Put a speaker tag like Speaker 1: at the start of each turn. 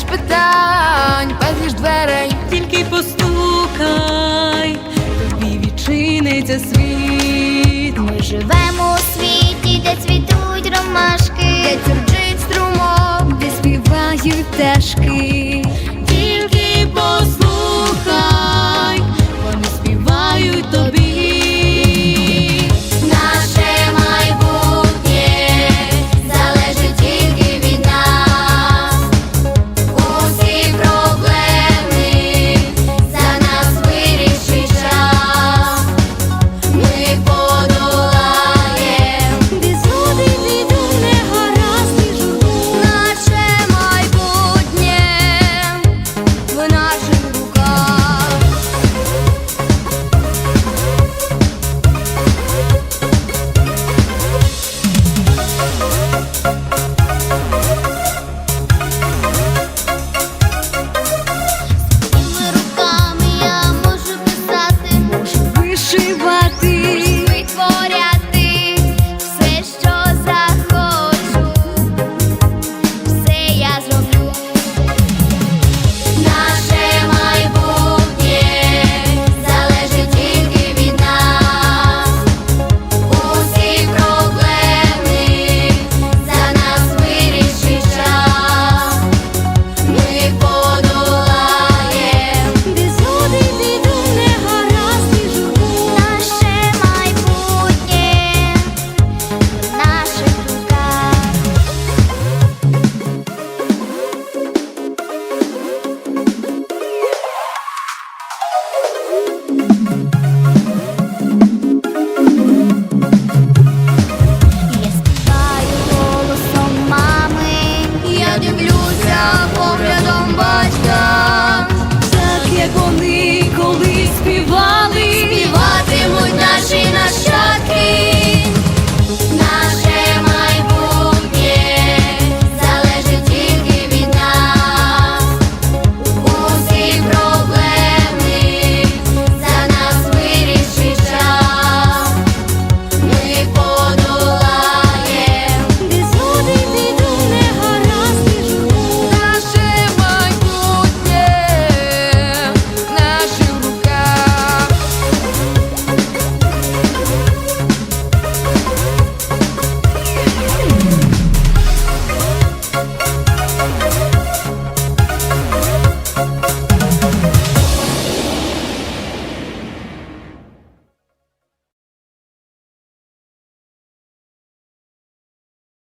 Speaker 1: безліч питань, безліч дверей.
Speaker 2: Тільки постукай, тобі відчиниться світ.
Speaker 3: Ми живемо у світі, де цвітуть ромашки,
Speaker 1: Де тюрчить струмок,
Speaker 2: де співають пташки.